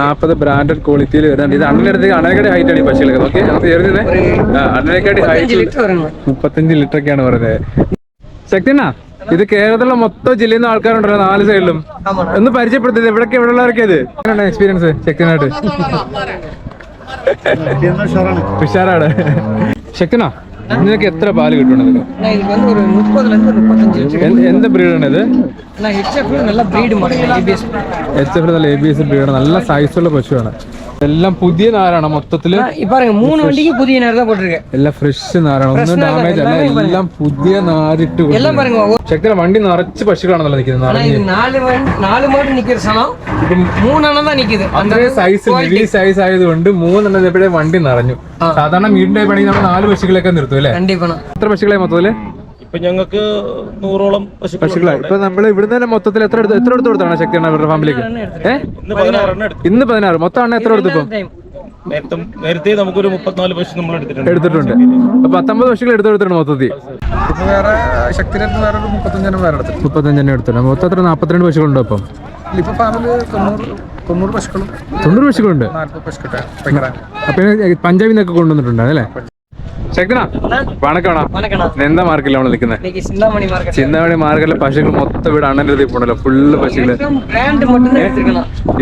നാപ്പത് ബ്രാൻഡഡ് ക്വാളിറ്റിയിൽ വരുന്നുണ്ട് ഇത് അണ്ണനടുത്ത് അണ്ണനെക്കാട്ടി ഹൈറ്റ് ആണ് ഈ പശുക്കൾക്ക് ഓക്കെ നമുക്ക് ചേർന്നില്ലേ ഹൈറ്റ് മുപ്പത്തഞ്ച് ലിറ്റർ ഒക്കെയാണ് പറഞ്ഞത് ശക്തിനാ ഇത് കേരളത്തിലെ മൊത്തം ജില്ലയിൽ നിന്ന് ആൾക്കാരുണ്ടല്ലോ നാല് സൈഡിലും ഒന്ന് പരിചയപ്പെടുത്തത് എവിടൊക്കെ ഇവിടെ ഉള്ളവരൊക്കെ ഇത് എക്സ്പീരിയൻസ് ശക്തിനായിട്ട് ഉഷാറാണ് ശക്തിനാ നിനക്ക് എത്ര പാല് കിട്ടണം ഇതിന് நான் இதுக்கு வந்து ஒரு முப்பதுல இருந்து முப்பத்தஞ்சு லிட்டர் എന്ത് എന്ത് ബ്രീഡാണ് ഇത് நான் ஹெச்எஃப் நல்ல breed model GPS H F നല്ല എ ബി എസ് ബ്രീഡാണ് നല്ല സൈസുള്ള പശുവാണ് എല്ലാം പുതിയ നാരാണ് മൊത്തത്തില് பாருங்க மூணு வண்டிக்கு புதிய நேரம் தான் போட்டிருக்கேன் എല്ലാം ഫ്രഷ് നാരാണ് ഒന്നും ഡാമേജ് അല്ല എല്ലാം പുതിയ നാരിട്ട് எல்லாம் பாருங்க ஒரு- ശക്തിന വണ്ടി നിറച്ച് പശുക്കളാണല്ലോ നിൽക്കുന്നത് ஆனா നിറഞ്ഞ് இது நாலு வண்டி- நாலு மாடு நிக்கிற சனம் மூணு அண்ணன் தான் நிக்குது அந்த അത്രയും സൈസ് ഹെവി സൈസ് ആയതുകൊണ്ട് മൂന്നെണ്ണം എപ്പോഴേ വണ്ടി നിറഞ്ഞു സാധാരണ വീടിന്റെ പണി നമ്മൾ നാല് പശുക്കളൊക്കെ നിർത്തും അല്ലേ கண்டிப்பாண்ணா എത്ര പശുക്കളെ മൊത്തത്തില് ഇപ്പൊ ഞങ്ങൾക്ക് നൂറോളം പശുക്കളായി ഇപ്പൊ നമ്മൾ ഇവിടുന്ന് തന്നെ മൊത്തത്തിൽ എത്ര എടുത്ത് എത്ര എടുത്ത് കൊടുത്താണ് ശക്തിയാണ് അവരുടെ ഫാമിലിക്ക്? ഇന്ന് എടുത്തു ഇന്ന് പതിനാറ്. മൊത്തം ആണ് എത്ര എടുത്തു നേരത്തെ നമുക്കൊരു മുപ്പത്തിനാല് പശു നമ്മൾ എടുത്തിട്ടുണ്ട്. എടുത്തിട്ടുണ്ട്. അപ്പൊ പത്തൊമ്പത് പശുക്കൾ എടുത്തെടുത്തിട്ടുണ്ട് മൊത്തത്തിൽ. ഇപ്പൊ വേറെ ശക്തിരത്ത് വേറെ ഒരു മുപ്പത്തഞ്ചെണ്ണം വേറെ എടുത്തിട്ടുണ്ട്. മുപ്പത്തഞ്ചെണ്ണം എടുത്തിട്ടുണ്ട്. മൊത്തം എത്ര? നാപ്പത്തിരണ്ട് പശുക്കളുണ്ട് അപ്പം ഇപ്പൊ ഫാമിൽ തൊണ്ണൂറ് തൊണ്ണൂറ് പശുക്കളും തൊണ്ണൂറ് പശുക്കളുണ്ട്? നാല്പത് അപ്പൊ പഞ്ചാബിൽ നിന്നൊക്കെ കൊണ്ടുവന്നിട്ടുണ്ട് അല്ലേ? ശക്തനാ? വണക്കണാ എന്താ മാർക്കില്ല നമ്മൾ നിൽക്കുന്നത് ചിന്താമണി മാർക്കറ്റിലെ പശുക്കൾ മൊത്തം ഇവിടെ അണ്ണന്റെ ഇതിൽ പോണല്ലോ. ഫുള്ള് പശുക്കൾ.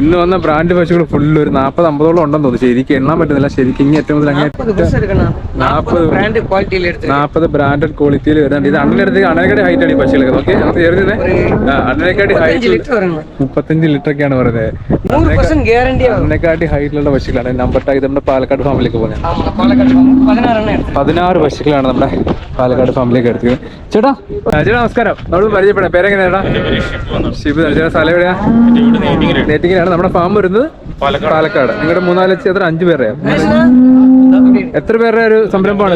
ഇന്ന് വന്ന ബ്രാൻഡ് പശുക്കൾ ഫുള്ള് ഒരു നാപ്പത് അമ്പതോളം ഉണ്ടെന്ന് തോന്നുന്നു. ശരിക്കും എണ്ണാൻ പറ്റുന്നില്ല. ശരിക്കും ഇനി ഏറ്റവും മുതൽ അങ്ങനെ നാപ്പത് ബ്രാൻഡഡ് ക്വാളിറ്റിയിൽ വരുന്നുണ്ട്. ഇത് അണ്ണന്റെ അടുത്തേക്ക് അണ്ണനെക്കാട്ടി ഹൈറ്റ് ആണ് ഈ പശുക്കളൊക്കെ ഓക്കെ നമുക്ക് ചേർന്നത് അണ്ണനെക്കാട്ടി ഹൈറ്റ് മുപ്പത്തഞ്ച് ലിറ്റർ ഒക്കെയാണ് പറയുന്നത് അണ്ണനെക്കാട്ടി ഹൈറ്റിലുള്ള പശുക്കളാണ്. നമ്പർ ടാഗ് നമ്മുടെ പാലക്കാട് ഫാമിലേക്ക് പോകുന്നത്. പതിനാറ് പശുക്കളാണ് നമ്മുടെ പാലക്കാട് ഫാമിലേക്ക് എടുത്തത്. ചേട്ടാ ചേട്ടാ നമസ്കാരം. നമ്മൾ പരിചയപ്പെടാം. പേരെങ്ങനെ ചേട്ടാ? സ്ഥലം എവിടെയാ? നെറ്റിങ്ങിലാണ് നമ്മുടെ ഫാം വരുന്നത് പാലക്കാട്. നിങ്ങളുടെ മൂന്നാൽ എത്ര? അഞ്ചു പേരെയാ എത്ര പേരുടെ ഒരു സംരംഭമാണ്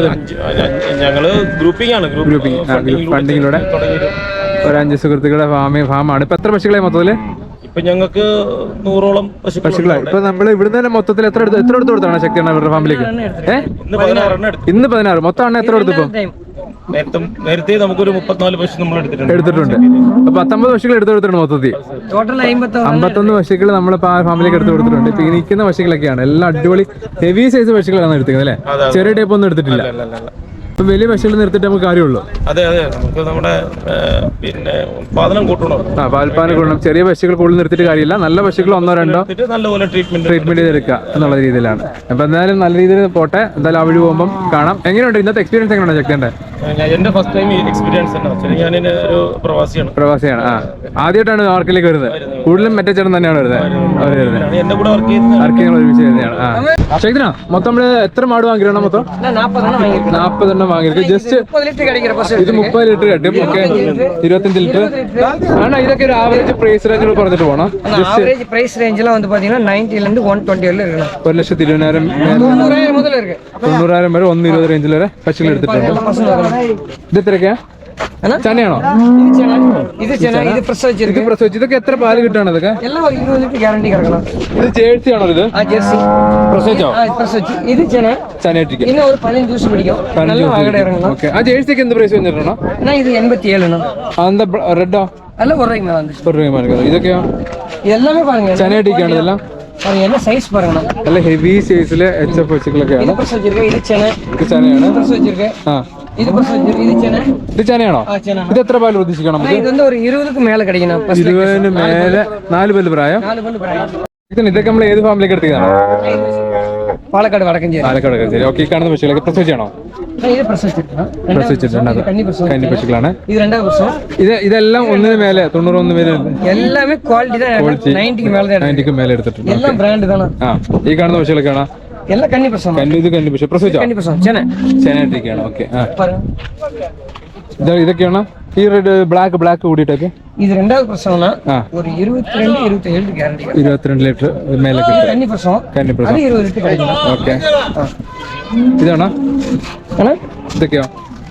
ഞങ്ങൾ ഗ്രൂപ്പിംഗ് ആണ്. ഗ്രൂപ്പിംഗ് ഫണ്ടിങ്ങിലൂടെ ഒരു അഞ്ച് സുഹൃത്തുക്കളുടെ ഫാമി ഫാമാണ് ഇപ്പൊ എത്ര പശുക്കളെ മൊത്തത്തിൽ? ഇപ്പൊ ഞങ്ങൾക്ക് നൂറോളം പശുക്കൾ പശുക്കളായി ഇപ്പൊ നമ്മൾ ഇവിടുന്ന് തന്നെ മൊത്തത്തിൽ എത്ര എടുത്ത് എത്ര എടുത്ത് കൊടുത്താണ് ശക്തി അവരുടെ ഫാമിലിക്ക് ഇന്ന് എടുത്തു. ഇന്ന് പതിനാറ്. മൊത്തം ആണ് എത്ര എടുത്തു ഇപ്പം? டைம் നേരത്തെ നമുക്കൊരു മുപ്പത്തിനാല് പശു നമ്മൾ എടുത്തിട്ടുണ്ട്. എടുത്തിട്ടുണ്ട്. അപ്പൊ പത്തൊമ്പത് പശുക്കൾ എടുത്തു കൊടുത്തിട്ടുണ്ട് മൊത്തത്തിൽ. അമ്പത്തൊന്ന് പശുക്കൾ നമ്മൾ ഫാമിലിക്ക് എടുത്തു കൊടുത്തിട്ടുണ്ട്. ഇപ്പൊ ഇരിക്കുന്ന പശുക്കളൊക്കെയാണ്. എല്ലാം അടിപൊളി ഹെവി സൈസ് പശുക്കളാണ് എടുത്തിരിക്കുന്നത് അല്ലെ? ചെറിയ ടൈപ്പ് ഒന്നും എടുത്തിട്ടില്ല. വലിയ പശുക്കൾ നിർത്തിട്ട് നമുക്ക് കാര്യമുള്ളൂ. അതെ അതെ. നമുക്ക് നമ്മുടെ പിന്നെ ഉത്പാദനം കൂട്ടണം. ആ പാൽപ്പാനം കൂട്ടണം. ചെറിയ പശുക്കൾ കൂടുതൽ നിർത്തിട്ട് കാര്യമില്ല. നല്ല പശുക്കൾ ഒന്നോ രണ്ടോ നല്ലപോലെ ട്രീറ്റ്മെന്റ് ട്രീറ്റ്മെന്റ് ചെയ്തെടുക്കുക എന്നുള്ള രീതിയിലാണ്. അപ്പൊ എന്തായാലും നല്ല രീതിയിൽ പോട്ടെ. എന്തായാലും അവിടെ പോകുമ്പോൾ കാണാം. എങ്ങനെയുണ്ട്? ഇന്നത്തെ എക്സ്പീരിയൻസ് എങ്ങനെയാണ് ചെക്കന്റെ? എന്റെ ഫസ്റ്റ് ടൈം എക്സ്പീരിയൻസ് ഞാൻ ഒരു പ്രവാസിയാണ്. പ്രവാസിയാണ്. ആ. ആദ്യമായിട്ടാണ് വർക്കിലേക്ക് വരുന്നത്. കൂടുതലും മറ്റേ ചേട്ടൻ തന്നെയാണ് വരുന്നത്. എന്റെ കൂടെ വർക്ക് ചെയ്യുന്നത്. ഒരുമിച്ച് വരുന്നതാണ്. ആ. ശൈതന മൊത്തം നമ്മൾ എത്ര മാട് വാങ്ങിക്കണം മൊത്തം? നാപ്പതെണ്ണം தான் வாங்கியிருக்கு ஜஸ்ட் முப்பது லிட்டர் கிடைக்கிற பஸ் இது முப்பது லிட்டர் கட்டும் ஓகே இருபத்தஞ்சு லிட்டர் ஆனா இதுக்கு ஒரு ஆவரேஜ் பிரைஸ் ரேஞ்சில் பார்த்துட்டு போனோம் ஆவரேஜ் பிரைஸ் ரேஞ்சில் வந்து பாத்தீங்கன்னா நைன்டில இருந்து ஒன் டுவெண்ட்டி வரல இருக்கு ஒரு லட்சத்தி இருபதாயிரம் முதல்ல இருக்கு தொண்ணூறாயிரம் வரை ஒன்னு இருபது ரேஞ்சில் பச்சை எடுத்துட்டு இருக்கேன் இருக்கணும். ഇത് എത്രയൊക്കെയാ அண்ணா? ചനയാണോ இது சென்னை இது சென்னை இது பிரஸ் ഇത് வச்சிருக்கு പ്രസവിച്ച് ഇതൊക്കെ എത്ര പാല് കിട്ടാണ് ഇതൊക്കെ எல்லாம் ஒரு இருபது லிட்டர் கேரண்டி கிடக்கலாம் ഇത് ജേഴ്സി ആണോ ഇത് ஆ ஜெர்சி പ്രസവിച്ചോ ஆ பிரஸ் வச்சு இது சென்னை ചനയായിട്ടിരിക്കും இன்னும் ஒரு பதினஞ்சு ஜூஸ் பிடிக்கும் நல்ல வாகடை இறங்கலாம் ഓക്കെ ആ ജേഴ്സിക്ക് എന്ത് പ്രൈസ് വന്നിട്ടുണ്ടോ அண்ணா இது எண்பத்தி ஏழுண்ணா അതെന്താ റെഡോ அதெல்லாம் ஒரு ரூபாய்க்கு மேலே வந்து ഒരു രൂപ മാർക്കുന്നത് ഇതൊക്കെയോ இது எல்லாமே பாருங்க ചനയായിട്ടിരിക്കുകയാണ് ഇതെല്ലാം பாருங்க என்ன சைஸ் பாருங்கண்ணா നല്ല ഹെവി സൈസിലെ എച്ച് എഫ് പശുക്കളൊക്കെയാണ് இது பிரஸ் வச்சிருக்கு இது சென்னை ഇത് ഇത് ചെനയാണോ? ഇത് എത്ര പാൽ ഉദ്ദേശിക്കണം ഇരുപതിന് മേലെ നാല് പല്ല് പ്രായം. ഇതൊക്കെ നമ്മൾ ഏത് ഫാമിലിക്ക് എടുത്തതാണ് പാലക്കാട് പാലക്കാട് ഓക്കെ കാണുന്ന പശുക്കളൊക്കെ പ്രസവിച്ചാണോ? കന്നി ഇത് ഇതെല്ലാം ഒന്നിന് മേലെ തൊണ്ണൂറ് ഒന്ന് മേലെ എല്ലാമേ ക്വാളിറ്റി മേലെ എടുത്തിട്ടുണ്ട്. ഈ കാണുന്ന പശുക്കളൊക്കെ ಎಲ್ಲ ಕಣ್ಣಿ ಪ್ರಸಾದ. ಕಣ್ಣಿದು ಕಣ್ಣಿ ಪ್ರಸಾದ. ಪ್ರಸೂಜ ಕಣ್ಣಿ ಪ್ರಸಾದ. ಚೆನ್ನಾಗಿ ಚೆನ್ನಾಗಿ ಅಣ್ಣ ಓಕೆ ಇದಕ್ಕೆ ಅಣ್ಣ? ಈ ரெண்டு பிளாக் பிளாக் ஓடிட்டாக்கு இது ரெண்டாவது பிரசவம்னா ஒரு இருபத்தி ரெண்டு இருபத்தி ஏழு கேரண்டி இருபத்தி ரெண்டு லிட்டர் மேல கண்ணி பிரசவம் கண்ணி பிரசவம் இருபது லிட்டர் கிடைக்கும் ஓகே இதாண்ணா அண்ணா இதுக்கே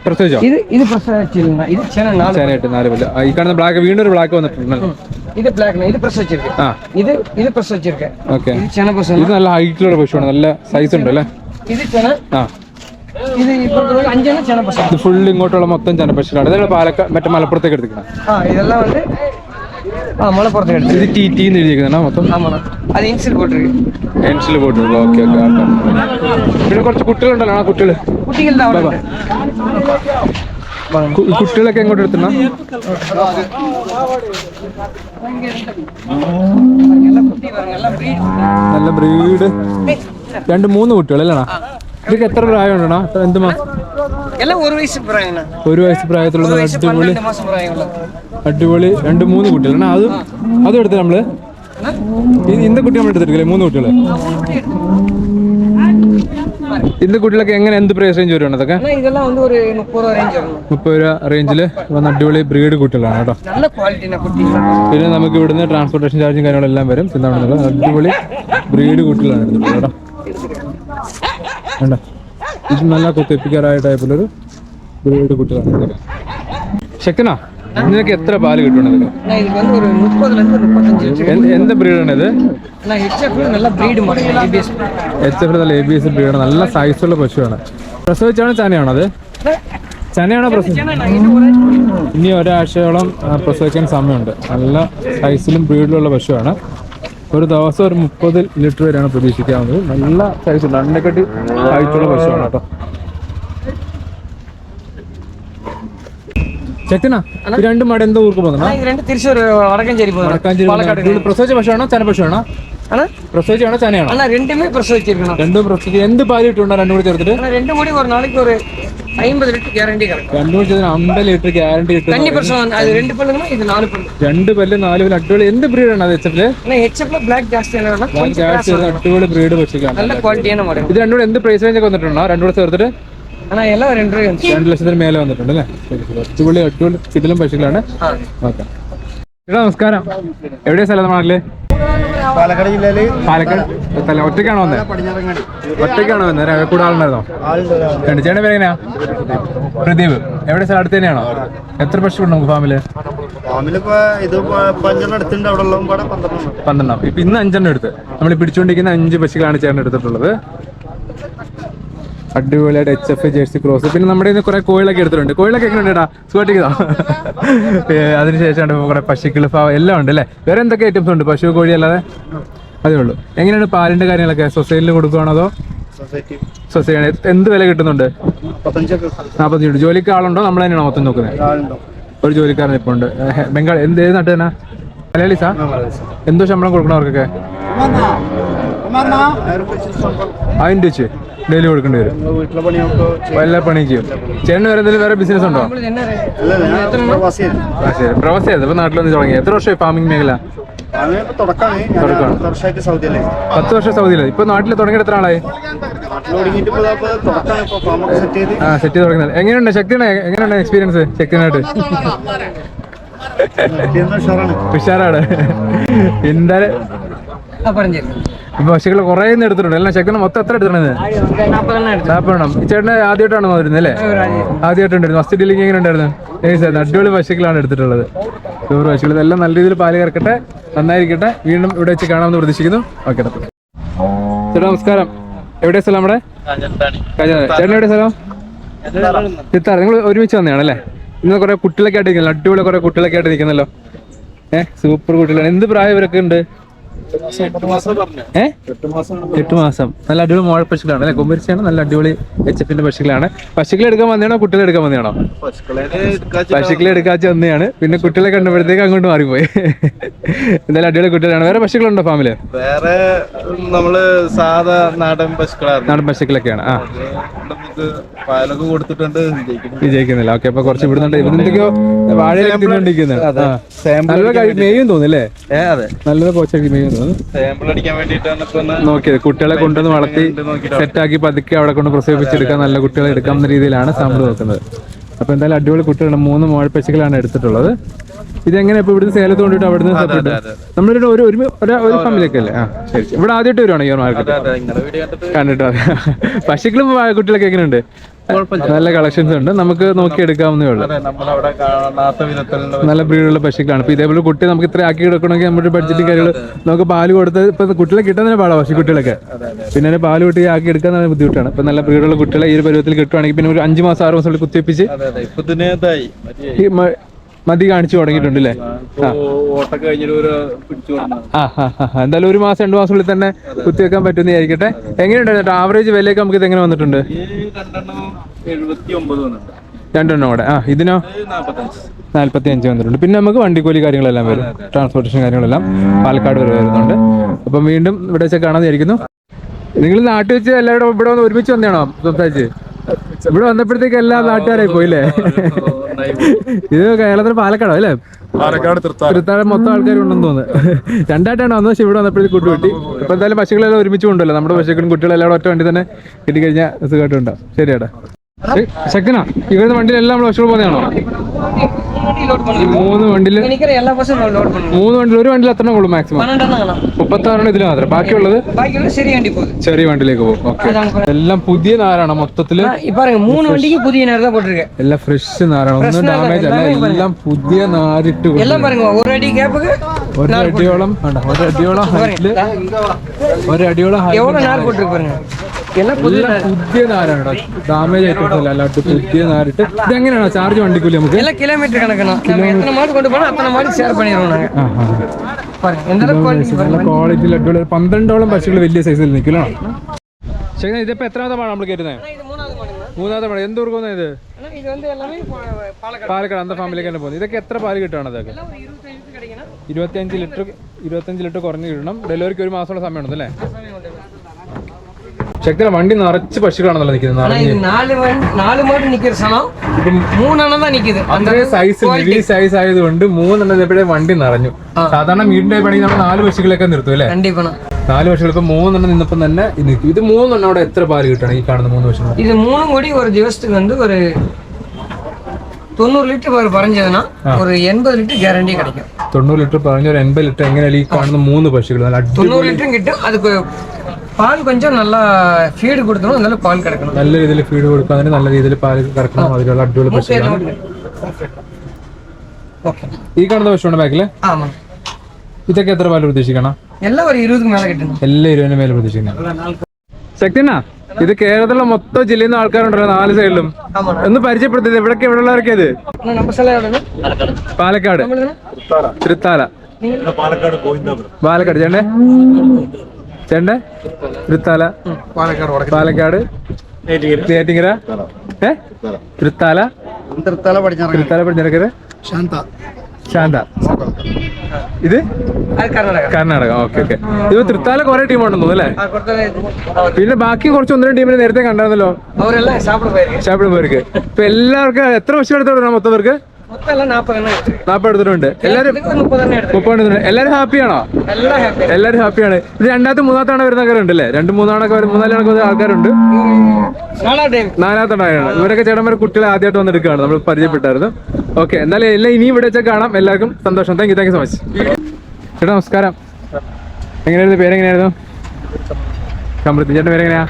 പ്രസവിച്ചോ ഇത് ഇത് ഇത് ബ്ലാക്ക് ഒരു ബ്ലാക്ക് വന്നിട്ടുണ്ട്. ഇത് ബ്ലാക്ക് ഇത് ഇത് ഇത് ഇത് ഇത് നല്ല സൈസ് ഉണ്ട് ഇത് ഇത് ഫുൾ ഇങ്ങോട്ടുള്ള മലപ്പുറത്തേക്ക് എടുത്തിക്കണം ആ ഇതെല്ലാം ആ മലപ്പുറത്തേക്ക് ഇത് ടി കുറച്ച് കുട്ടികളുണ്ടല്ലോ കുട്ടികൾ കുട്ടികളൊക്കെ എങ്ങോട്ട് എടുത്തിണ നല്ല ബ്രീഡ്. രണ്ട് മൂന്ന് കുട്ടികൾ അല്ലേ ഇതൊക്കെ എത്ര പ്രായമുണ്ടണ എന്ത് ഒരു വയസ്സ് പ്രായത്തിലുള്ള അടിപൊളി അടിപൊളി രണ്ട് മൂന്ന് കുട്ടികളാണ് അതും അതും എടുത്ത് നമ്മൾ? ഇന്ന കുട്ടി നമ്മൾ എടുത്തിട്ടില്ലേ മൂന്ന് കുട്ടികൾ ഇന്ന കുട്ടികളൊക്കെ എങ്ങനെ എന്ത് പ്രൈസ് റേഞ്ച് വരുവാണ് അതൊക്കെ ஆனா இதெல்லாம் வந்து ஒரு முப்பது ரூபா ரேஞ்ச் வரணும் മുപ്പത് രൂപ റേഞ്ചിൽ വന്ന അടിപൊളി ബ്രീഡ് കുട്ടികളാണ് കേട്ടോ நல்ல குவாலிட்டினா குட்டி പിന്നെ നമുക്ക് ഇവിടുന്ന് ട്രാൻസ്പോർട്ടേഷൻ ചാർജും കാര്യങ്ങളെല്ലാം വരും പിന്നെ അവിടെ നിന്നുള്ള അടിപൊളി ബ്രീഡ് കുട്ടികളാണ് എടുത്തിട്ടുള്ളത് കേട്ടോ കണ്ടോ ഇത് നല്ല കുത്തിപ്പിക്കാറായ ടൈപ്പിലൊരു ബ്രീഡ് കുട്ടികളാണ് എടുത്തിട്ടുള്ളത് ശക്തനാ ഇതിനൊക്കെ എത്ര പാല് കിട്ടുന്നത് ஆனா இதுக்கு வந்து ஒரு முப்பதுல இருந்து ஒரு முப்பத்தஞ்சு லிட்டர் എന്ത് ബ്രീഡാണ് ഇത് ஆனா ஹெச்எஃப் நல்ல breed model ABS H F നല്ല എ ബി എസ് ബ്രീഡാണ് നല്ല സൈസുള്ള പശുവാണ് പ്രസവിച്ചാണോ ചനയാണോ അത് ചനയാണോ പ്രസവ ഇനി ഒരാഴ്ചയോളം ആ, പ്രസവിക്കാൻ സമയമുണ്ട് നല്ല സൈസിലും ബ്രീഡിലുള്ള പശുവാണ് ഒരു ദിവസം ഒരു മുപ്പത് ലിറ്റർ വരെയാണ് പ്രതീക്ഷിക്കാവുന്നത് നല്ല സൈസുണ്ട് അണ്ണക്കെട്ടി ഹൈറ്റുള്ള പശുവാണ് കേട്ടോ ചെക്കനാ ഈ രണ്ട് മട എന്തോ ഊർക്ക് പോകുന്ന ஆனா இது ரெண்டு திருச்சூர் வடக்கஞ்சேரி போதும் വടക്കാഞ്ചേരി பாலக்காடு ഇത് പ്രസവിച്ച പശുവാണോ ചന പശുവാണോ ஆனா പ്രസവിച്ചാണോ ചനയാണോ ஆனா ரெண்டுமே பிரசவிச்சிருக்கணும் രണ്ടും പ്രസവിച്ച് എന്ത് പാല് കിട്ടുണ്ടോ രണ്ടും കൂടി ചേർത്തിട്ട് ஆனா ரெண்டு முடி ஒரு நாளைக்கு ஒரு ஐம்பது லிட்டர் கேரண்டி கிடைக்கும் രണ്ടും കൂടി ചേർത്ത് അമ്പത് ലിറ്റർ ഗ്യാരണ്ടി കിട്ടും தண்ணி பிரசவம் அது ரெண்டு பல்லுங்கன்னா இது நாலு பல்லு രണ്ട് പല്ല് നാല് പല്ല് അടിപൊളി എന്ത് ബ്രീഡാണ് അത് എച്ചപ്പില് ஆனா ஹெச்எஃப்ல பிளாக் ஜாஸ்தி என்ன கொஞ்சம் cross வரும். അടിപൊളി ബ്രീഡ് പശുക്കാണ് நல்ல குவாலிட்டியான மாடல் ഇത് രണ്ടും കൂടെ എന്ത് പ്രൈസ് റേഞ്ച് ഒക്കെ വന്നിട്ടുണ്ടോ രണ്ടും കൂടെ ചേർത്തിട്ട് ஆனா எல்லாம் ரெண்டு ரூபாய் வந்துச்சு രണ്ട് ലക്ഷത്തിന് മേലെ വന്നിട്ടുണ്ട് അല്ലേ ശരി ശരി അടിപൊളി അടിപൊളി ഇതിലും പശുക്കളാണ് ഓക്കെ എടാ നമസ്കാരം എവിടെയാ സ്ഥലം നമ്മുടെ നാട്ടില് പാലക്കാട് ജില്ലയില് പാലക്കാട് സ്ഥലം ഒറ്റയ്ക്കാണോ വന്നത് പടിഞ്ഞാറങ്ങാടി ഒറ്റയ്ക്കാണോ വന്നത് കൂടെ ആളുണ്ടായിരുന്നോ ആളുണ്ട് രണ്ട് ചേട്ടൻ പേര് എങ്ങനെയാ പ്രദീപ് എവിടെ സ്ഥലം അടുത്ത് തന്നെയാണോ എത്ര പശുക്കളുണ്ട് നമുക്ക് ഫാമില് ഫാമിലിപ്പോ ഇത് ഇപ്പൊ അഞ്ചെണ്ണം എടുത്തിട്ടുണ്ട് അവിടെ ഉള്ളതും കൂടെ പന്ത്രണ്ടെണ്ണം പന്ത്രണ്ടാം ഇപ്പൊ ഇന്ന് അഞ്ചെണ്ണം എടുത്ത് നമ്മൾ പിടിച്ചുകൊണ്ടിരിക്കുന്ന അഞ്ച് പശുക്കളാണ് ചേട്ടൻ എടുത്തിട്ടുള്ളത് അടിപൊളിയായിട്ട് എച്ച് എഫ് ജേഴ്സി ക്രോസ് പിന്നെ നമ്മുടെ ഇന്ന് കുറെ കോഴിലൊക്കെ എടുത്തിട്ടുണ്ട്. കോഴിലൊക്കെ എങ്ങനെ ഉണ്ടോ അതിനുശേഷം കുറെ പശുക്കൾ പാവ എല്ലാം ഉണ്ട് അല്ലേ? വേറെ എന്തൊക്കെ ഐറ്റംസ് ഉണ്ട്? പശു കോഴി അല്ലാതെ? അതേ ഉള്ളൂ. എങ്ങനെയാണ് പാലിന്റെ കാര്യങ്ങളൊക്കെ? സൊസൈറ്റിയിൽ കൊടുക്കുകയാണോ അതോ? സൊസൈറ്റി സൊസൈറ്റി എന്ത് വില കിട്ടുന്നുണ്ട്? നാൽപ്പത്തഞ്ച് ജോലിക്ക് ആളുണ്ടോ? നമ്മൾ തന്നെയാണോ മൊത്തം നോക്കുന്നത്? ഒരു ജോലിക്കാരൻ ഇപ്പോൾ ഉണ്ട്. ബംഗാൾ എന്ത് ഏത് നട്ട് തന്നെ മലയാളീസാ. എന്തോ ശമ്പളം കൊടുക്കണം അവർക്കൊക്കെ അതിന്റെ വെച്ച് ഡെയിലി കൊടുക്കേണ്ടി വരും. വല്ല പണിയും ചെയ്യും. ചേട്ടന് വേറെ എന്തെങ്കിലും വേറെ ബിസിനസ് ഉണ്ടോ? പ്രവാസിയായിരുന്നു ഇപ്പൊ നാട്ടിൽ വന്ന് തുടങ്ങി എത്ര വർഷമായി ഫാമിംഗ് മേഖല? പത്ത് വർഷം സൗദിയിലാണ് ഇപ്പൊ നാട്ടിൽ തുടങ്ങിയത് എത്ര ആളായി സെറ്റ് ചെയ്ത്. തുടങ്ങുന്നത് എങ്ങനെയുണ്ട്? ശക്തിയാണ് എങ്ങനെയുണ്ട് എക്സ്പീരിയൻസ് ശക്തിനായിട്ട് ഉഷാറാണ്. എന്തായാലും ഇപ്പൊ പശുക്കൾ കുറെ എടുത്തിട്ടുണ്ട്. എല്ലാം ചെക്കന് മൊത്തം എത്ര എടുത്തിട്ടുണ്ട്? നാപ്പതെണ്ണം ചേട്ടന് ആദ്യമായിട്ടാണ് വന്നിരുന്നത് അല്ലേ ആദ്യമായിട്ടുണ്ടായിരുന്നു ഫസ്റ്റ് ഡീലിംഗ് എങ്ങനെ ഉണ്ടായിരുന്നു? സാർ അടിപൊളി പശുക്കളാണ് എടുത്തിട്ടുള്ളത്. നൂറ് പശുക്കൾ ഇതെല്ലാം നല്ല രീതിയിൽ പാൽ കറക്കട്ടെ നന്നായിരിക്കട്ടെ. വീണ്ടും ഇവിടെ വെച്ച് കാണാമെന്ന് പ്രതീക്ഷിക്കുന്നു. ഓക്കെ ചേട്ടാ നമസ്കാരം. എവിടെയാ സ്ഥലം നമ്മുടെ ചേട്ടൻ എവിടെ സ്ഥലം? ചിത്താറ. നിങ്ങൾ ഒരുമിച്ച് വന്നതാണല്ലേ? ഇന്ന് കുറെ കുട്ടികളൊക്കെ ആയിട്ട് നിൽക്കുന്നല്ലോ അടിപൊളി കുറെ കുട്ടികളൊക്കെ ആയിട്ട് നിൽക്കുന്നല്ലോ ഏഹ് സൂപ്പർ കുട്ടികളാണ്. എന്ത് പ്രായം ഇവരൊക്കെ ഉണ്ട്? എട്ട് മാസം നല്ല അടിപൊളി മോഴ പശുക്കളാണ് അല്ലെ? കുമ്പരിച്ചാണ് നല്ല അടിപൊളി എച്ച് എഫിന്റെ പശുക്കളാണ്. പശുക്കളെ എടുക്കാൻ വന്നതാണോ കുട്ടികളെ എടുക്കാൻ വന്നതാണോ? പശുക്കളെ എടുക്കാച്ച വന്നതാണ്. പിന്നെ കുട്ടികളെ കണ്ടപ്പോഴത്തേക്ക് അങ്ങോട്ട് മാറിപ്പോയി. എന്തായാലും അടിപൊളി കുട്ടികളാണ്. വേറെ പശുക്കളുണ്ടോ ഫാമിൽ വേറെ നമ്മൾ സാധാ നാടൻ പശുക്കളാണ് നാടൻ പശുക്കളൊക്കെയാണ്. ആ. പാലൊക്കെ കൊടുത്തിട്ടുണ്ട് ജയിക്കുന്നു. വിജയിക്കുന്നില്ല. ഓക്കെ അപ്പൊ കുറച്ച് ഇവിടുന്നുണ്ട് ഇവിടെ എന്തൊക്കെയോ വാഴയൊക്കെ തിന്നോണ്ടിരിക്കുന്നുണ്ട് ആ. നല്ല കഴി- മെയ്യും തോന്നുന്നില്ലേ നല്ലത് പോച്ചൊക്കെ മെയ്യും നോക്കിയത്. കുട്ടികളെ കൊണ്ടുവന്ന് വളർത്തി സെറ്റാക്കി പതുക്കെ അവിടെ കൊണ്ട് പ്രസവിപ്പിച്ചെടുക്കാൻ നല്ല കുട്ടികളെ എടുക്കാവുന്ന രീതിയിലാണ് സാമ്പിൾ നോക്കുന്നത് അപ്പൊ എന്തായാലും അടിപൊളി കുട്ടികളാണ്. മൂന്ന് മോഴപ്പച്ചകളാണ് എടുത്തിട്ടുള്ളത്. ഇതെങ്ങനെ ഇപ്പൊ ഇവിടുന്ന് സേലത്ത് കൊണ്ടിട്ട് അവിടുന്ന് സെപ്പറേറ്റ് നമ്മളിവിടെ ഒരു ഒരു ഒരു ഫാമിലിയൊക്കെ അല്ലേ ആ ശരി. ഇവിടെ ആദ്യമായിട്ട് വരുവാണ് ഈ മാർക്കറ്റ്. കണ്ടിട്ടോ പശുക്കളും കുട്ടികളൊക്കെ എങ്ങനെയുണ്ട്? നല്ല കളക്ഷൻസ് ഉണ്ട്. നമുക്ക് നോക്കി എടുക്കാവുന്നേ ഉള്ളൂ നല്ല ബ്രീഡുള്ള പശുക്കളാണ്. ഇപ്പൊ ഇതേപോലെ കുട്ടി നമുക്ക് ഇത്ര ആക്കി എടുക്കണമെങ്കിൽ നമ്മുടെ ബഡ്ജറ്റും കാര്യങ്ങൾ നമുക്ക് പാൽ കൊടുത്ത് ഇപ്പൊ കുട്ടികളെ കിട്ടാൻ തന്നെ പാടാ പശു കുട്ടികളൊക്കെ പിന്നെ അതിന് പാൽ കുട്ടി ആക്കി എടുക്കാൻ നല്ല ബുദ്ധിമുട്ടാണ്. ഇപ്പൊ നല്ല ബ്രീഡുള്ള കുട്ടികളെ ഈ ഒരു പരുവത്തിൽ കിട്ടുവാണെങ്കിൽ പിന്നെ ഒരു അഞ്ച് മാസം ആറ് മാസം കുത്തിവെപ്പിച്ച് മതി കാണിച്ചു തുടങ്ങിയിട്ടുണ്ട് അല്ലേ. എന്തായാലും ഒരു മാസം രണ്ട് മാസത്തിനുള്ളിൽ തന്നെ കുത്തിവെക്കാൻ പറ്റുന്ന എങ്ങനെയുണ്ടായിരുന്നു എങ്ങനെയുണ്ട് ആവറേജ് വിലയൊക്കെ നമുക്ക് ഇത് എങ്ങനെ വന്നിട്ടുണ്ട്. രണ്ടെണ്ണം കൂടെ. ആ ഇതിനോ? ഇത് നാല്പത്തി അഞ്ച് വന്നിട്ടുണ്ട്. പിന്നെ നമുക്ക് വണ്ടിക്കൂലി കാര്യങ്ങളെല്ലാം വരും. ട്രാൻസ്പോർട്ടേഷൻ കാര്യങ്ങളെല്ലാം പാലക്കാട് വരെ വരുന്നുണ്ട്. അപ്പം വീണ്ടും ഇവിടെ വെച്ച് കാണാമെന്നായിരിക്കുന്നു നിങ്ങൾ നാട്ടിൽ വെച്ച് എല്ലാവരും ഇവിടെ വന്ന് ഒരുമിച്ച് വന്നതാണോ? സംസാരിച്ച്. ഇവിടെ വന്നപ്പോഴത്തേക്ക് എല്ലാ നാട്ടുകാരായി പോയില്ലേ? ഇത് കേരളത്തിൽ പാലക്കാടോ അല്ലേ? പാലക്കാട് തൃത്താഴം മൊത്തം ആൾക്കാരുണ്ടെന്ന് തോന്നുന്നു. രണ്ടായിട്ടാണ് വന്നത് പക്ഷെ ഇവിടെ വന്നപ്പോഴത്തേക്ക് കൂട്ടുകിട്ടി. ഇപ്പൊ എന്തായാലും പശുക്കളെല്ലാം ഒരുമിച്ച് കൊണ്ടല്ലോ നമ്മുടെ പശുക്കളും കുട്ടികളെല്ലാം ഒറ്റ വണ്ടി തന്നെ കിട്ടിക്കഴിഞ്ഞാൽ സുഖമായിട്ടുണ്ടാവും ശരിയാടാ ശക്തനാ. ഇവരുടെ വണ്ടിയിലെല്ലാം നമ്മൾ പശുക്കൾ പോകുന്നതാണോ? മൂന്ന് വണ്ടിയിൽ മൂന്ന് ഒരു വണ്ടിയിൽ എത്ര കൊള്ളു മാക്സിമം മുപ്പത്തി ആറെണ്ണം ഇതിൽ മാത്രം. ബാക്കിയുള്ളത്? ചെറിയ വണ്ടിയിലേക്ക് പോകും. എല്ലാം പുതിയ നാരാണ് മൊത്തത്തിൽ മൂന്ന് വണ്ടിക്ക് പുതിയ എല്ലാം ഫ്രഷ് നാരാണ് ഒന്നും ഡാമേജ് അല്ല. എല്ലാം പുതിയ നാരിട്ട് ഒരടിയോളം ഒരടിയോളം ഒരടിയോളം പുതിയ നാരാണ് ഡാമേജ് ആയിട്ടില്ല അല്ലാണ്ട് പുതിയ നാരിട്ട്. ഇതെങ്ങനെയാണോ ചാർജ് വണ്ടിക്കൂലി നമുക്ക്? കിലോമീറ്റർ കണക്കാണ്. நம்ம எத்தனை மாடு கொண்டு போனா அத்தனை மாடு ஷேர் பண்ணிடுவோம் நாங்க ആ ആ பாருங்க எந்த அளவுக்கு quality നല്ല பாருங்க ക്വാളിറ്റിയിൽ അടിപൊളി പന്ത്രണ്ടോളം പശുക്കൾ വലിയ സൈസിൽ നിൽക്കില്ല ശരി ഇതിപ്പോ എത്രാമത്തെ പാടാണ് നമ്മൾ കയറ്റുന്നത് ஆனா இது மூணாவது மாடுங்க മൂന്നാമത്തെ പാടം എന്ത് കൊടുക്കുന്നത് ഇത് ஆனா ഇത് வந்து எல்லாமே பா- பாலக்காடு പാലക്കാട് അന്ത ഫാമിലേക്ക് തന്നെ പോകുന്നത് ഇതൊക്കെ എത്ര പാല് കിട്ടുകയാണ് അതൊക്കെ எல்லாம் ஒரு இருபத்தஞ்சு லிட்டர் கிடைக்கணும் ഇരുപത്തിയഞ്ച് ലിറ്റർ ഇരുപത്തഞ്ച് ലിറ്റർ കുറഞ്ഞ് കിട്ടണം ഡെലിവറിക്ക് ഒരു മാസമുള്ള സമയമുണ്ട് അല്ലേ ശക്തി വണ്ടി നിറച്ച് പശുക്കളാണല്ലോ നിൽക്കുന്നത് ஆனா இது நாலு வண்டி நாலு மாடு நிக்கிற சனம் மூணு அண்ணன் தான் நிக்குது அந்த അത്രയും സൈസ് ഹെവി സൈസ് ആയതുകൊണ്ട് മൂന്നെണ്ണം ഇതേപ്പോഴേ വണ്ടി നിറഞ്ഞു സാധാരണ വീടിന്റെ പണി നമ്മൾ നാല് പശുക്കളൊക്കെ നിർത്തും അല്ലേ கண்டிப்பா നാല് പശുക്കൾ ഇപ്പൊ മൂന്നെണ്ണം നിന്നപ്പം തന്നെ ഇത് നിൽക്കും ഇത് മൂന്നെണ്ണം അവിടെ എത്ര പാല് കിട്ടണം ഈ കാണുന്ന മൂന്ന് പശുക്കൾ இது மூணு கோடி ஒரு திவசத்துக்கு வந்து ஒரு தொண்ணூறு லிட்டர் ஒரு பறஞ்சதுன்னா ஒரு எண்பது லிட்டர் கேரண்டி கிடைக்கும் തൊണ്ണൂറ് ലിറ്റർ പറഞ്ഞ ഒരു എൺപത് ലിറ്റർ എങ്ങനെയാണ് ഈ കാണുന്ന മൂന്ന് പശുക്കൾ നല്ല അടി தொண்ணூறு லிட்டரும் கிட்டும் அதுக்கு പാൽ കൊഞ്ചം നല്ല ഫീഡ് കൊടുക്കണം നല്ല പാൽ കിടക്കണം. നല്ല രീതിയിൽ ഫീഡ് കൊടുക്കുക നല്ല രീതിയിൽ പാൽ കിടക്കണം അതിലുള്ള അടിപൊളി ഈ കാണുന്ന പശുവാണ് ബാക്കിൽ? ഇതൊക്കെ എത്ര പാൽ പ്രതീക്ഷിക്കണം? എല്ലാം ഒരു ഇരുപത് മേലെ കിട്ടുന്നു. എല്ലാ ഇരുപതിനും മേലെ പ്രതീക്ഷിക്കണം. ശക്തിനാ ഇത് കേരളത്തിലെ മൊത്തം ജില്ലയിൽ നിന്ന് ആൾക്കാരുണ്ടല്ലോ നാല് സൈഡിലും. ഒന്ന് പരിചയപ്പെടുത്തിയത് ഇവിടൊക്കെ ഇവിടെ ഉള്ളവരൊക്കെ ഇത് പാലക്കാട്. പാലക്കാട് ചേട്ടേ ചേട്ടൻ തൃത്താല പാലക്കാട് പാലക്കാട്. നെയ്യാറ്റിങ്കര ഏ? തൃത്താല തൃത്താല തൃത്താല പടിഞ്ഞിറക്കര. ശാന്ത. ശാന്ത. ഇത്? കർണാടക. Okay okay. ഇത് തൃത്താല കുറെ ടീം ഉണ്ടെന്ന് അല്ലേ? പിന്നെ ബാക്കി കുറച്ച് ഒന്നിനും ടീമിനെ നേരത്തെ കണ്ടായിരുന്നല്ലോ. ഷാപ്പിടും പേർക്ക് ഇപ്പൊ എല്ലാവർക്കും എത്ര വർഷം എടുത്തോളൂ മൊത്തം പേർക്ക് എടുത്തിട്ടുണ്ട്. എല്ലാരും മുപ്പത് എല്ലാരും ഹാപ്പിയാണോ? എല്ലാരും ഹാപ്പിയാണ്. ഇത് രണ്ടാമത്തെ മൂന്നാമത്താണ് വരുന്ന ആൾക്കാരുണ്ട് അല്ലേ? രണ്ട് മൂന്നാണൊക്കെ മൂന്നാൽ കണക്ക് വരുന്ന ആൾക്കാരുണ്ട്. നാലാമത്താണ് ഇവരൊക്കെ ചേട്ടന്മാരെ കുട്ടികളെ ആദ്യമായിട്ട് വന്നെടുക്കുകയാണ്. നമ്മൾ പരിചയപ്പെട്ടായിരുന്നു. ഓക്കെ എന്തായാലും എല്ലാം ഇനിയും ഇവിടെ വെച്ചാൽ കാണാം. എല്ലാവർക്കും സന്തോഷം. Thank you thank you so much ചേട്ടാ നമസ്കാരം. എങ്ങനെയായിരുന്നു? പേരെങ്ങനെയായിരുന്നു? സമൃദ്ധി ചേട്ടൻ പേരെങ്ങനെയാ?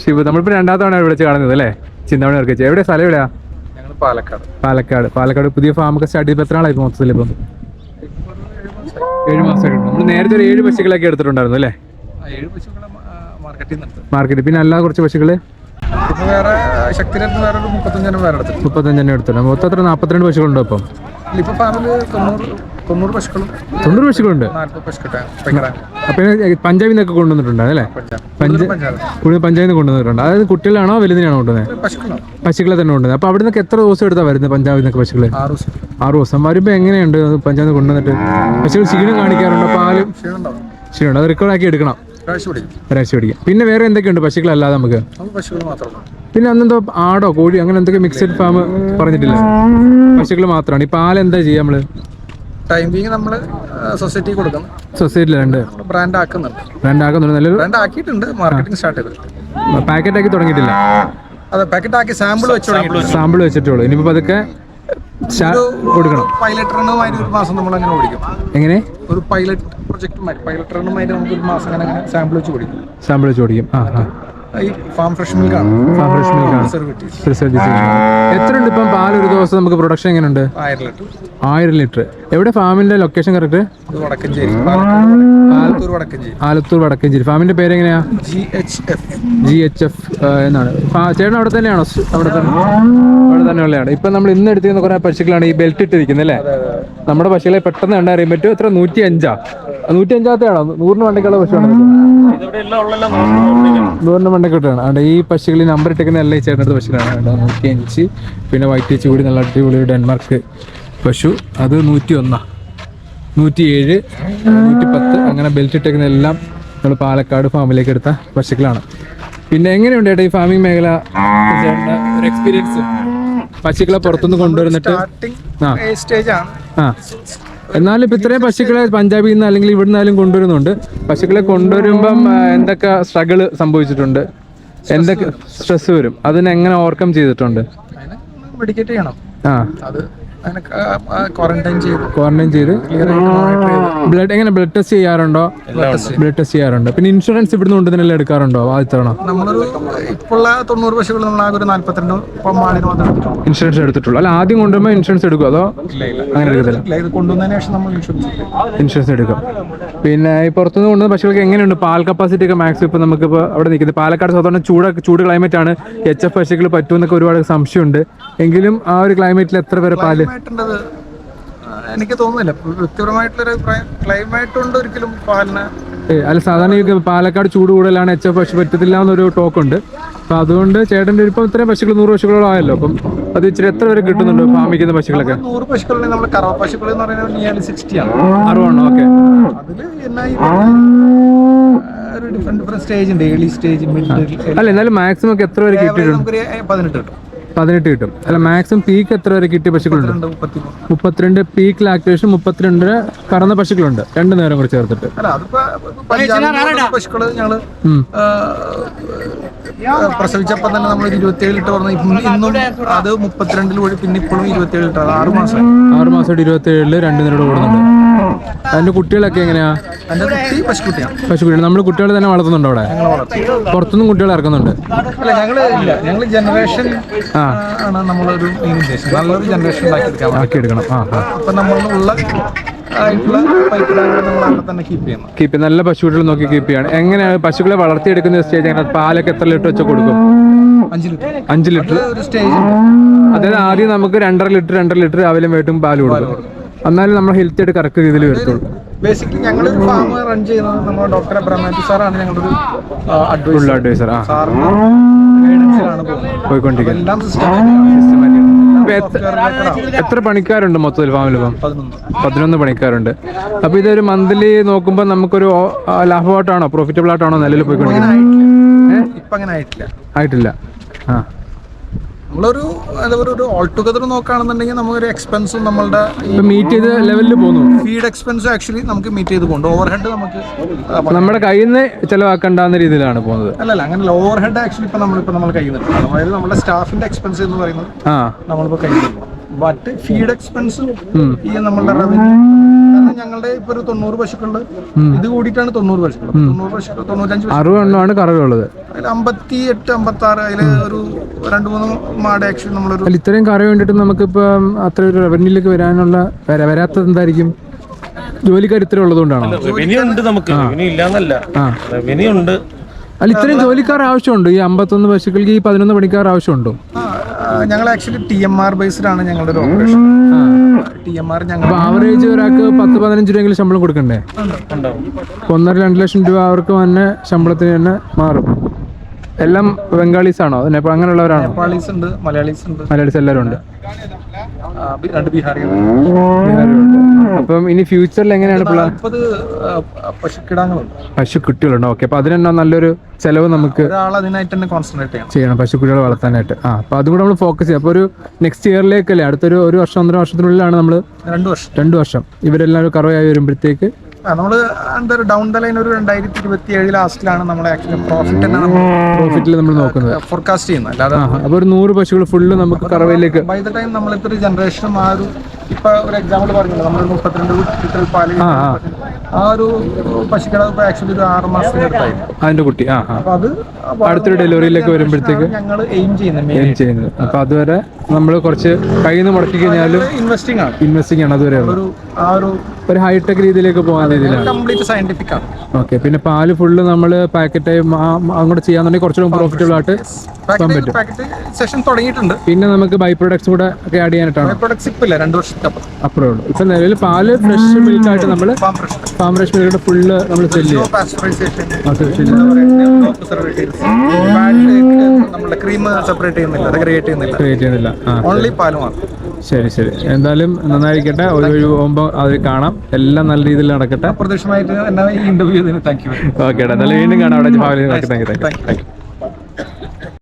ഷിബു. നമ്മളിപ്പോ രണ്ടാമത്തവണ ഇവിടെ വെച്ച് കാണുന്നത് അല്ലേ? ചിന്താമണി ഇറക്കി എവിടെയാ സ്ഥലം എവിടെയാ? പാലക്കാട്. പാലക്കാട്. പാലക്കാട് പുതിയ ഫാമൊക്കെ സ്റ്റാർട്ട് ചെയ്ത് എത്ര മൊത്തത്തിൽ ഇപ്പം ഏഴ് മാസമായിട്ട് നമ്മൾ നേരത്തെ ഒരു ഏഴ് പശുക്കളൊക്കെ എടുത്തിട്ടുണ്ടായിരുന്നു അല്ലേ? ഏഴ് പശുക്കളെ മാർക്കറ്റിൽ പിന്നെ അല്ലാതെ കുറച്ച് പശുക്കൾ? ഇപ്പൊ വേറെ ശക്തിരത്ത് വേറെ മുപ്പത്തഞ്ചെണ്ണം വേറെ എടുത്തു മുപ്പത്തഞ്ചെണ്ണം എടുത്തിട്ടുണ്ട്. മൊത്തം എത്ര? നാൽപ്പത്തിരണ്ട് പശുക്കളുണ്ടോ അപ്പം ഇപ്പൊ ഫാമിൽ തൊണ്ണൂറ് തൊണ്ണൂറ് പശുക്കളും തൊണ്ണൂറ് പശുക്കളുണ്ട്? നാല്പത് പഞ്ചാബിൽ നിന്നൊക്കെ കൊണ്ടുവന്നിട്ടുണ്ട് അല്ലേ? കൂടുതൽ പഞ്ചാബിൽ നിന്ന് കൊണ്ടുവന്നിട്ടുണ്ട്. അതായത് കുട്ടികളാണോ വലുതിനാണോ കൊണ്ടുവന്നത്? പശുക്കളെ തന്നെ കൊണ്ടുവന്നത്. അപ്പൊ അവിടെ നിന്നൊക്കെ എത്ര ദിവസം എടുത്താ വരുന്നത് പഞ്ചാബിൽ നിന്നൊക്കെ പശുക്കൾ ആറ് ദിവസം. വരുമ്പോ എങ്ങനെയുണ്ട് പഞ്ചാബിൽ കൊണ്ടുവന്നിട്ട്? പശുക്കൾ ക്ഷീണം കാണിക്കാറുണ്ട്? പാലും? ക്ഷീണം അത് റെക്കോർഡാക്കി എടുക്കണം. പിടിക്കും പിന്നെ വേറെ എന്തൊക്കെയുണ്ട് പശുക്കളല്ലാതെ നമുക്ക്? പശുക്കൾ പിന്നെ അന്നെന്തോ ആടോ കോഴി അങ്ങനെ എന്തൊക്കെ മിക്സഡ് ഫാം പറഞ്ഞിട്ടില്ല? പശുക്കൾ മാത്രമാണ്. ഈ പാൽ എന്താ ചെയ്യാ നമ്മൾ? ടൈമിങ് നമ്മൾ സൊസൈറ്റി ബ്രാൻഡ് ആക്കുന്നുണ്ട്. നല്ലൊരു ബ്രാൻഡ് ആക്കിയിട്ടുണ്ട്. മാർക്കറ്റിംഗ് സ്റ്റാർട്ട് ചെയ്തിട്ടുണ്ട്. പാക്കറ്റ് ആക്കി തുടങ്ങിയിട്ടില്ല. അതെ പാക്കറ്റ് ആക്കി സാമ്പിൾ സാമ്പിൾ വെച്ചിട്ടുള്ളൂ. അതൊക്കെ കൊടുക്കണം. പൈലറ്റ് റണ്ണുമായി ഒരു മാസം നമ്മൾ അങ്ങനെ ഓടിക്കും. എങ്ങനെ? ഒരു പൈലറ്റ് പ്രൊജക്ട് പൈലറ്റ് റണ്ണുമായി നമുക്ക് ഒരു മാസം അങ്ങനെ സാമ്പിൾ വെച്ച് കൊടുക്കും സാമ്പിൾ വെച്ച് കൊടുക്കും ആ ആ. ഈ ഫാം ഫ്രഷ് മിൽക്കാണ് ഫാം ഫ്രഷ് മിൽക്കാണ് എത്ര ഉണ്ട് ഇപ്പം പാൽ ഒരു ദിവസം നമുക്ക് പ്രൊഡക്ഷൻ എങ്ങനെയുണ്ട് ആയിരം ലിറ്റർ. ആയിരം ലിറ്റർ. എവിടെ ഫാമിന്റെ ലൊക്കേഷൻ കറക്റ്റ് വടക്കഞ്ചേരി. പാലത്തൂർ വടക്കഞ്ചേരി. ആലത്തൂർ വടക്കഞ്ചേരി. ഫാമിന്റെ പേര് എങ്ങനെയാ G H F G H F എന്നാണ്. ചേട്ടൻ അവിടെ തന്നെയാണോ? അവിടെ തന്നെ. അവിടെ തന്നെ ഉള്ളതാണ് ഇപ്പൊ നമ്മൾ ഇന്ന് എടുത്തിരുന്ന കുറെ പശുക്കളാണ് ഈ ബെൽറ്റ് ഇട്ടിരിക്കുന്നത് അല്ലേ? നമ്മുടെ പശുക്കളെ പെട്ടെന്ന് കണ്ടറിയാൻ പറ്റും എത്ര? നൂറ്റി അഞ്ചാ നൂറ്റി അഞ്ചാമത്തെയാണോ നൂറിന് വണ്ടിക്കുള്ള പശുവാണ് നൂറിന് വണ്ടിക്കിട്ടാണ് അവിടെ ഈ പശുക്കളിൽ നമ്പർ ഇട്ടേക്കുന്ന എല്ലാ ചേട്ടന്റെ പശുക്കളാണ് അവിടെ നൂറ്റി അഞ്ച് പിന്നെ വൈറ്റ് വെച്ച് കൂടി നല്ല അടിപൊളി ഡെൻമാർക്ക് പശു. അത് നൂറ്റി ഒന്നാ നൂറ്റി ഏഴ് നൂറ്റി പത്ത് അങ്ങനെ ബെൽറ്റ് ഇട്ടേക്കുന്ന എല്ലാം നമ്മൾ പാലക്കാട് ഫാമിലേക്ക് എടുത്ത പശുക്കളാണ്. പിന്നെ എങ്ങനെയുണ്ട് ചേട്ടാ ഈ ഫാമിംഗ് മേഖല? ഒരു എക്സ്പീരിയൻസ് പശുക്കളെ പുറത്തുനിന്ന് കൊണ്ടുവരുന്നിട്ട് ആ. ആ. എന്നാലും ഇപ്പൊ ഇത്രയും പശുക്കളെ പഞ്ചാബിൽ നിന്ന് അല്ലെങ്കിൽ ഇവിടെ നിന്നാലും കൊണ്ടുവരുന്നുണ്ട്. പശുക്കളെ കൊണ്ടുവരുമ്പം എന്തൊക്കെ സ്ട്രഗിൾ സംഭവിച്ചിട്ടുണ്ട്? എന്തൊക്കെ സ്ട്രെസ് വരും? അതിനെങ്ങനെ ഓവർകം ചെയ്തിട്ടുണ്ട്? മെഡിക്കേറ്റ് ചെയ്യണം. ആ. അത് ക്വാറന്റൈൻ ചെയ്ത്. ക്വാറന്റൈൻ ചെയ്ത്. ബ്ലഡ് എങ്ങനെ ബ്ലഡ് ടെസ്റ്റ് ചെയ്യാറുണ്ടോ? ബ്ലഡ് ടെസ്റ്റ് ചെയ്യാറുണ്ട്. പിന്നെ ഇൻഷുറൻസ് ഇവിടുന്ന് കൊണ്ടുതന്നെല്ലാം എടുക്കാറുണ്ടോ? ആദ്യത്തവണ തവണ നമ്മളൊരു ഇപ്പോഴുള്ള തൊണ്ണൂറ് പശുക്കൾ നമ്മൾ ആകെ ഒരു നാല്പത്തിരണ്ട് ഇൻഷുറൻസ് എടുത്തിട്ടുള്ളൂ. അല്ല ആദ്യം കൊണ്ടുവരുമ്പോൾ ഇൻഷുറൻസ് എടുക്കും അതോ അങ്ങനെ എടുക്കത്തില്ല? കൊണ്ടുവന്നതിന് ശേഷം നമ്മൾ ഇൻഷുറൻസ് ഇൻഷുറൻസ് എടുക്കും. പിന്നെ ഈ പുറത്തുനിന്ന് കൊണ്ടുവന്ന പശുക്കൾക്ക് എങ്ങനെയുണ്ട്? പാൽ കപ്പാസിറ്റി ഒക്കെ മാക്സ് നമുക്ക് നമുക്കിപ്പോൾ അവിടെ നിൽക്കുന്നത്. പാലക്കാട് സാധാരണ ചൂട് ചൂട് ക്ലൈമറ്റ് ആണ്. എച്ച് എഫ് പശുക്കൾ പറ്റുമെന്നൊക്കെ ഒരുപാട് സംശയമുണ്ട്. എങ്കിലും ആ ഒരു ക്ലൈമറ്റിൽ എത്ര പേരെ പാൽ ക്ലൈമായിട്ടുണ്ടത് എനിക്ക് തോന്നുന്നില്ല. വ്യക്തിപരമായിട്ടുള്ളൊരു അഭിപ്രായം ക്ലൈമാറ്റ് കൊണ്ട് ഒരിക്കലും പാലന. അല്ല സാധാരണ ഈ പാലക്കാട് ചൂട് കൂടുതലാണ് എച്ച് പശു പറ്റത്തില്ല എന്നൊരു ടോക്ക് ഉണ്ട് അപ്പൊ അതുകൊണ്ട് ചേട്ടന്റെ ഇപ്പം ഇത്രയും പശുക്കൾ നൂറ് പശുക്കളോളം ആയല്ലോ അപ്പം അത് ഇച്ചിരി എത്ര വരെ കിട്ടുന്നുണ്ട് ഫാമിക്കുന്ന പശുക്കളൊക്കെ? നൂറ് പശുക്കളുടെ നമ്മൾ കറവ പശുക്കൾ എന്ന് പറയുന്നത് നിയർലി സിക്സ്റ്റി ആണ്. അറുപതാണോ ഓക്കെ. അതിൽ ഡിഫറെന്റ് ഡിഫറെന്റ് സ്റ്റേജ് ഉണ്ട്. ഏർലി സ്റ്റേജ് മിഡ് അല്ല എന്നാലും മാക്സിമം ഒക്കെ എത്ര വരെ കിട്ടിയിട്ടുണ്ട്? പതിനെട്ട് കിട്ടും. പതിനെട്ട് കിട്ടും. അല്ല മാക്സിമം പീക്ക് എത്ര വരെ കിട്ടിയ പശുക്കളുണ്ട്? മുപ്പത്തിരണ്ട് പീക്ക് ലാക്ടേഷൻ മുപ്പത്തിരണ്ട് കറന്ന പശുക്കളുണ്ട്. രണ്ടു നേരം കൂടി ചേർത്തിട്ട്. പശുക്കൾ ഞങ്ങൾ ഉം. ആ, ആ, പ്രസവിച്ചപ്പോ തന്നെ നമ്മൾ ഇരുപത്തിയേഴ് ലിറ്റർ പറഞ്ഞു ഇന്നും അത് മുപ്പത്തിരണ്ടിൽ പിന്നെ ഇപ്പോഴും ഇരുപത്തിയേഴ് ലിറ്റർ ആറ് മാസം. ആറ് മാസമായിട്ട് ഇരുപത്തി ഏഴിൽ രണ്ട് നേരം ഓടുന്നുണ്ട്. അതിന്റെ കുട്ടികളൊക്കെ എങ്ങനെയാ? പശുക്കുട്ടിയാണ്. നമ്മൾ കുട്ടികൾ തന്നെ വളർത്തുന്നുണ്ടോ അവിടെ? പുറത്തുനിന്നും കുട്ടികളെ ഇറക്കുന്നുണ്ട്. ജനറേഷൻ. ആണ് നമ്മളൊരു നല്ലൊരു ജനറേഷൻ ആക്കി എടുക്കണം ആ അപ്പൊ നമ്മളുള്ള കീപ്പ് നല്ല പശുക്കുട്ടികൾ നോക്കി കീപ്പ് ചെയ്യണം എങ്ങനെയാണ് പശുക്കളെ വളർത്തിയെടുക്കുന്ന സ്റ്റേജ് എങ്ങനെ പാലൊക്കെ എത്ര ലിറ്റർ വെച്ച് കൊടുക്കും? അഞ്ച് ലിറ്റർ. അതായത് ആദ്യം നമുക്ക് രണ്ടര ലിറ്റർ രണ്ടര ലിറ്റർ രാവിലെ വേട്ടും പാൽ കൊടുക്കും. എന്നാലും നമ്മൾ ഹെൽത്തി ആയിട്ട് കറക്റ്റ് രീതിയിൽ വരത്തുള്ളൂ. ബേസിക്കലി ഒരു ഫാം റൺ ചെയ്യുന്നത് നമ്മുടെ ഡോക്ടർ അബ്രഹ്മാറ്റി സാറാണ് ഞങ്ങളുടെ ഒരു അഡ്വൈസ് അഡ്വൈസർ ആ. പോയിക്കൊണ്ടിരിക്കുന്നത് എല്ലാം സിസ്റ്റം എത്ര- പണിക്കാരുണ്ട് മൊത്തത്തിൽ ഫാമിൽ ഇപ്പം? പതിനൊന്ന്. പണിക്കാരുണ്ട്. അപ്പൊ ഇതൊരു മന്ത്ലി നോക്കുമ്പോൾ നമുക്കൊരു ലാഭമായിട്ടാണോ പ്രോഫിറ്റബിൾ ആയിട്ടാണോ നിലയിൽ പോയിക്കൊണ്ടിരിക്കുന്നത്? ആയിട്ടില്ല. ആ. നമ്മളൊരു ഒരു ഓൾ ടുഗദർ നോക്കുകയാണെന്നുണ്ടെങ്കിൽ നമുക്കൊരു എക്സ്പെൻസും നമ്മളുടെ മീറ്റ് ചെയ്ത ലെവലിൽ പോകുന്നു. ഫീഡ് എക്സ്പെൻസ് ആക്ച്വലി നമുക്ക് മീറ്റ് ചെയ്ത് പോകുന്നുണ്ട്. ഓവർ ഹെഡ് നമുക്ക് നമ്മുടെ കയ്യിൽ നിന്ന് ചെലവാക്കണ്ടാന്ന രീതിയിലാണ് പോകുന്നത്. അല്ലല്ല അങ്ങനെ ഓവർ ഹെഡ് ആക്ച്വലി ഇപ്പൊ നമ്മളിപ്പോ നമ്മൾ കയ്യിൽ നിന്ന് അതായത് നമ്മുടെ സ്റ്റാഫിന്റെ എക്സ്പെൻസ് എന്ന് പറയുന്നത് നമ്മളിപ്പോ കയ്യിൽ നിന്ന് ബട്ട് ഫീഡ് എക്സ്പെൻസ് ഈ നമ്മളുടെ റവന്യൂ കാരണം ഞങ്ങളുടെ ഇപ്പൊ ഒരു തൊണ്ണൂറ് പശുക്കളുടെ ഇത് കൂടിയിട്ടാണ് തൊണ്ണൂറ് പശുക്കൾ തൊണ്ണൂറ് പശുക്കൾ തൊണ്ണൂറ്റഞ്ച് പശു അറുപത് എണ്ണമാണ് കറവുള്ളത് അതിൽ അമ്പത്തി എട്ട് അമ്പത്തി ആറ് അതിൽ ഒരു രണ്ട് മൂന്ന് മാട് ആക്ച്വലി നമ്മളൊരു അല്ല ഇത്രയും വേണ്ടിട്ട് വേണ്ടിയിട്ട് നമുക്കിപ്പം അത്ര ഒരു റവന്യൂലേക്ക് വരാനുള്ള വരാ- വരാത്തത് എന്തായിരിക്കും? ജോലിക്കാർ ഇത്ര ഉള്ളതുകൊണ്ടാണ്? റവന്യൂ ഉണ്ട് നമുക്ക്. റവന്യൂ ഇല്ലാന്നല്ല. റവന്യൂ ഉണ്ട്. അല്ല ഇത്രയും ജോലിക്കാർ ആവശ്യമുണ്ടോ. ഈ അമ്പത്തൊന്ന് പശുക്കൾക്ക് ഈ പതിനൊന്ന് പണിക്കാർ ആവശ്യമുണ്ടോ? ഞങ്ങൾ actually T M R based ആണ് ഞങ്ങളുടെ ഒരു ഓപ്പറേഷൻ ടി എം ആർ ഞങ്ങൾ ആവറേജ് ഒരാൾക്ക് പത്ത് പതിനഞ്ച് രൂപയെങ്കിലും ശമ്പളം കൊടുക്കണ്ടേ? ഒന്നര രണ്ട് ലക്ഷം രൂപ അവർക്ക് തന്നെ ശമ്പളത്തിന് തന്നെ മാറും. എല്ലാം ബംഗാളീസ് ആണോ അതിനെ അങ്ങനെയുള്ളവരാണോ? നേപ്പാളീസ് ഉണ്ട് മലയാളീസ് ഉണ്ട്. മലയാളീസ് എല്ലാവരും ഉണ്ട് രണ്ട് ബീഹാറികൾ അപ്പം ഇനി ഫ്യൂച്ചറിൽ എങ്ങനെയാണ് നാൽപ്പത് പശുക്കിടാങ്ങളുണ്ട്. പശു കുട്ടികളുണ്ടോ ഓക്കെ അപ്പൊ അതിനെന്നാ നല്ലൊരു ചെലവ് നമുക്ക് ഒരാൾ അതിനായിട്ട് തന്നെ കോൺസെൻട്രേറ്റ് ചെയ്യണം. ചെയ്യണം പശുക്കുട്ടികളെ വളർത്താനായിട്ട്. ആ അപ്പൊ അതുകൂടെ നമ്മൾ ഫോക്കസ് ചെയ്യാം. അപ്പൊ ഒരു നെക്സ്റ്റ് ഇയറിലേക്കല്ലേ അടുത്തൊരു ഒരു വർഷം ഒന്നര വർഷത്തിനുള്ളിലാണ് നമ്മൾ രണ്ടു വർഷം. രണ്ട് വർഷം. ഇവരെല്ലാം ഒരു കറവായി വരുമ്പോഴത്തേക്ക് നമ്മൾ എന്താ ഡൗൺ ദ ലൈൻ ഒരു രണ്ടായിരത്തി ഇരുപത്തി ഏഴ് ലാസ്റ്റിലാണ് നമ്മൾ ആക്ച്വലി പ്രോഫിറ്റ് തന്നെ നമ്മൾ പ്രോഫിറ്റിൽ നമ്മൾ നോക്കുന്നത്. ഫോർകാസ്റ്റ് ചെയ്യുന്നത്. അല്ലാതെ അപ്പോൾ ഒരു നൂറ് പശുക്കൾ ഫുള്ള് നമുക്ക് കറവയിലേക്ക് ബൈ ദ ടൈം നമ്മൾ ഇത്ര ജനറേഷനും ആ ഒരു ഇപ്പൊ ഒരു എക്സാമ്പിൾ പറഞ്ഞല്ലോ നമ്മൾ മുപ്പത്തിരണ്ട് ലിറ്റർ പാൽ ആ ഒരു പശുക്കട ഇപ്പൊ ആക്ച്വലി ഒരു ആറ് മാസത്തിന് അടുത്തായിരുന്നു. അതിന്റെ കുട്ടി ആ ആ. അപ്പൊ അത് അടുത്തൊരു ഡെലിവറിയിലേക്ക് വരുമ്പോഴത്തേക്ക് ഞങ്ങൾ എയിം ചെയ്യുന്നത് എയിം ചെയ്യുന്നത്. അപ്പൊ അതുവരെ നമ്മൾ കുറച്ച് കയ്യിൽ നിന്ന് മുടക്കി കഴിഞ്ഞാലും ഇൻവെസ്റ്റിംഗ് ആണ്. ഇൻവെസ്റ്റിംഗ് ആണ് അതുവരെ ഒരു ആ ഒരു ഒരു ഹൈടെക് രീതിയിലേക്ക് പോകാൻ രീതിയിലാണ്. കംപ്ലീറ്റ് സയന്റിഫിക് ആണ്. ഓക്കെ പിന്നെ പാൽ ഫുള്ള് നമ്മൾ പാക്കറ്റ് അങ്ങോട്ട് ചെയ്യാന്നുണ്ടെങ്കിൽ കുറച്ചും പ്രോഫിറ്റബിൾ ആയിട്ട് പോകാൻ പറ്റും. സെഷൻ തുടങ്ങിയിട്ടുണ്ട്. പിന്നെ നമുക്ക് ബൈ പ്രൊഡക്ട്സ് കൂടെ ആഡ് ചെയ്യാനായിട്ടാണ്? പ്രൊഡക്ട്സ് ഇപ്പൊ ഇല്ല രണ്ടു വർഷത്തപ്പുറം അപ്പുറേ ഉള്ളൂ ഇപ്പൊ നിലവിൽ പാൽ ഫ്രഷ് മിൽക്ക് ആയിട്ട് നമ്മൾ ഫാം ഫ്രഷ് മിൽക്ക് മിൽക്കിന്റെ ഫുള്ള് നമ്മൾ സെല്ല് ചെയ്യും. ചെയ്യുന്നില്ല ക്രിയേറ്റ് ഓൺലി പാൽ മാത്രം. ശരി ശരി. എന്തായാലും നന്നായിരിക്കട്ടെ. ഒരു ഒരു പോകുമ്പോൾ അത് കാണാം. എല്ലാം നല്ല രീതിയിൽ നടക്കട്ടെ. ഈ ഇന്റർവ്യൂ ഓക്കെ എന്തായാലും വീണ്ടും കാണാം അവിടെ. Thank you thank U